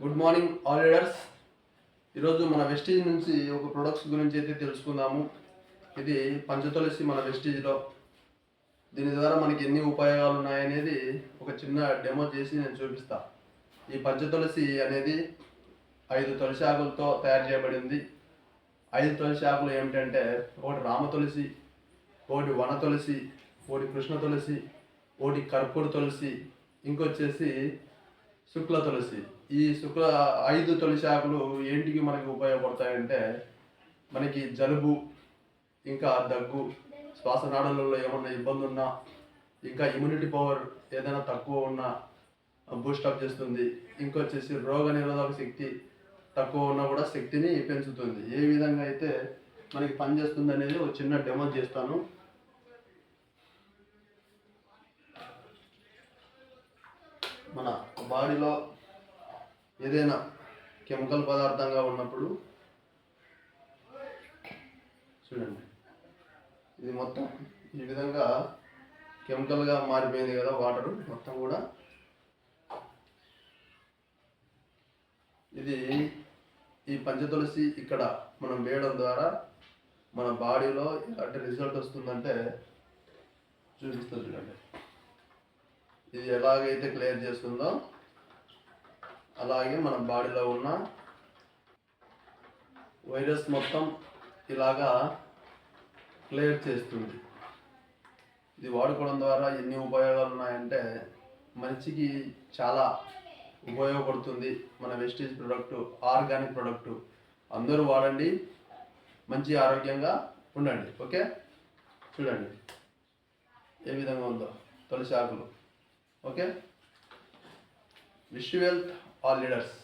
Good morning all readers ఈరోజు మన wastage నుంచి ఒక ప్రొడక్ట్స్ గురించి అయితే తెలుసుకుందాము. ఇది పంచతులసి మన వెస్టేజ్లో దీని ద్వారా మనకి ఎన్ని ఉపయోగాలు ఉన్నాయనేది ఒక చిన్న డెమో చేసి నేను చూపిస్తా. ఈ పంచతులసి అనేది ఐదు తులసి ఆకులతో తయారు చేయబడింది. ఐదు తులసి ఆకులు ఏమిటంటే ఒకటి రామ తులసి ఒకటి వన తులసి ఒకటి కృష్ణ తులసి ఒకటి కర్పూర తులసి ఇంకొచ్చేసి శుక్ల తులసి. ఈ శుక్ల ఐదు తులసి ఆకులు ఏంటికి మనకి ఉపయోగపడతాయంటే మనకి జలుబు ఇంకా దగ్గు శ్వాసనాళాలలో ఏమన్నా ఇబ్బంది ఉన్నా ఇంకా ఇమ్యూనిటీ పవర్ ఏదైనా తక్కువ ఉన్నా బూస్టప్ చేస్తుంది. ఇంకొచ్చేసి రోగ నిరోధక శక్తి తక్కువ ఉన్నా కూడా శక్తిని పెంచుతుంది. ఏ విధంగా అయితే మనకి పనిచేస్తుంది అనేది ఒక చిన్న డెమో చేస్తాను. మన బాడీలో ఏదైనా కెమికల్ పదార్థంగా ఉన్నప్పుడు చూడండి. ఇది మొత్తం ఈ విధంగా కెమికల్గా మారిపోయింది కదా వాటర్ మొత్తం కూడా. ఇది ఈ పంచతులసి ఇక్కడ మనం వేయడం ద్వారా మన బాడీలో ఎలాంటి రిజల్ట్ వస్తుందంటే చూపిస్తుంది చూడండి. ఇది ఎలాగైతే క్లియర్ చేస్తుందో అలాగే మన బాడీలో ఉన్న వైరస్ మొత్తం ఇలాగా క్లియర్ చేస్తుంది. ఇది వాడుకోవడం ద్వారా ఎన్ని ఉపయోగాలు ఉన్నాయంటే మనిషికి చాలా ఉపయోగపడుతుంది. మన వెస్టేజ్ ప్రోడక్ట్ ఆర్గానిక్ ప్రోడక్ట్ అందరూ వాడండి. మంచి ఆరోగ్యంగా ఉండండి. ఓకే? చూడండి. ఏ విధంగా ఉందో? తులసి ఆకులు okay wish wealth all leaders